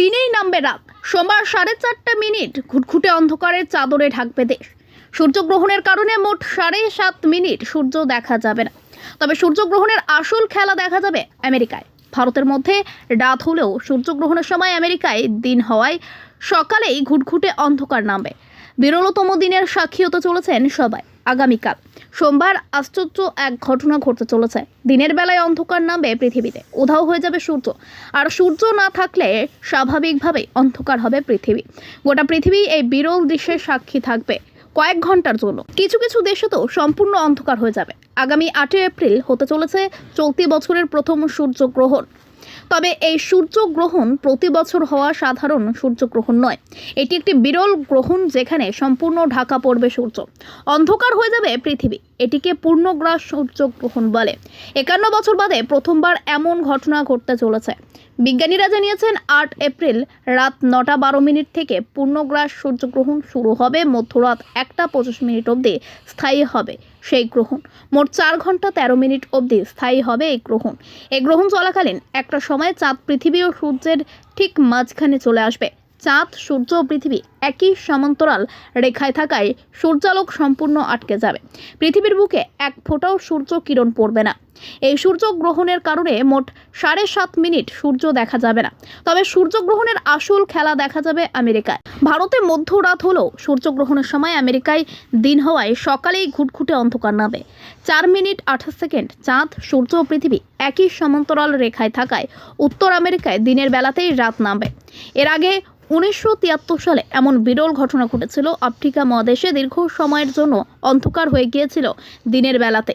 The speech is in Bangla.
দিনেই নামবে রাত। সোমবার সাড়ে চারটা মিনিট ঘুটঘুটে অন্ধকারে চাদরে ঢাকবে দেশ। সূর্যগ্রহণের কারণে মোট সাড়ে সাত মিনিট সূর্য দেখা যাবে না। তবে সূর্যগ্রহণের আসল খেলা দেখা যাবে আমেরিকায়। ভারতের মধ্যে রাত হলেও সূর্যগ্রহণের সময় আমেরিকায় দিন হওয়ায় সকালেই ঘুটঘুটে অন্ধকার নামবে। বিরলতম দিনের সাক্ষী হতে চলেছেন সবাই। আগামীকাল সোমবার আশ্চর্য এক ঘটনা ঘটতে চলেছে। দিনের বেলায় অন্ধকার নামবে পৃথিবীতে। উধাও হয়ে যাবে সূর্য। আর সূর্য না থাকলে স্বাভাবিকভাবে অন্ধকার হবে পৃথিবী। গোটা পৃথিবী এই বিরল দৃশ্যের সাক্ষী থাকবে কয়েক ঘণ্টার জন্য। কিছু কিছু দেশে তো সম্পূর্ণ অন্ধকার হয়ে যাবে। আগামী আটই এপ্রিল হতে চলেছে চলতি বছরের প্রথম সূর্যগ্রহণ তবে এই সূর্যগ্রহণ প্রতি বছর হওয়া সাধারণ সূর্যগ্রহণ নয়। এটি একটি বিরল গ্রহণ যেখানে সম্পূর্ণ ঢাকা পড়বে সূর্য। অন্ধকার হয়ে যাবে পৃথিবী। এটিকে পূর্ণগ্রাস সূর্যগ্রহণ বলে। একান্ন বছর বাদে প্রথমবার এমন ঘটনা ঘটতে চলেছে। বিজ্ঞানীরা জানিয়েছেন, আট এপ্রিল রাত নটা বারো মিনিট থেকে পূর্ণগ্রাস সূর্যগ্রহণ শুরু হবে। মধ্যরাত একটা পঁচিশ মিনিট অবধি স্থায়ী হবে সেই গ্রহণ। মোট চার ঘণ্টা তেরো মিনিট অবধি স্থায়ী হবে এই গ্রহণ। এই গ্রহণ চলাকালীন একটা সময় চাঁদ, পৃথিবী ও সূর্যের ঠিক মাঝখানে চলে আসবে। চাঁদ, সূর্য ও পৃথিবী একই সমান্তরাল রেখায় থাকায় সূর্যালোক সম্পূর্ণ আটকে যাবে। পৃথিবীর বুকে এক ফোঁটাও সূর্য কিরণ পড়বে না। এই সূর্যগ্রহণের কারণে মোট সাড়ে সাত মিনিট সূর্য দেখা যাবে না। তবে সূর্যগ্রহণের আসল খেলা দেখা যাবে আমেরিকায়। ভারতে মধ্যরাত হলেও সূর্যগ্রহণের সময় আমেরিকায় দিন হওয়ায় সকালেই ঘুটঘুটে অন্ধকার নামে। চার মিনিট আঠাশ সেকেন্ড চাঁদ, সূর্য ও পৃথিবী একই সমান্তরাল রেখায় থাকায় উত্তর আমেরিকায় দিনের বেলাতেই রাত নামবে এর আগে উনিশশো তিয়াত্তর সালে এমন বিরল ঘটনা ঘটেছিল আফ্রিকা মহাদেশে দীর্ঘ সময়ের জন্য অন্ধকার হয়ে গিয়েছিল। দিনের বেলাতে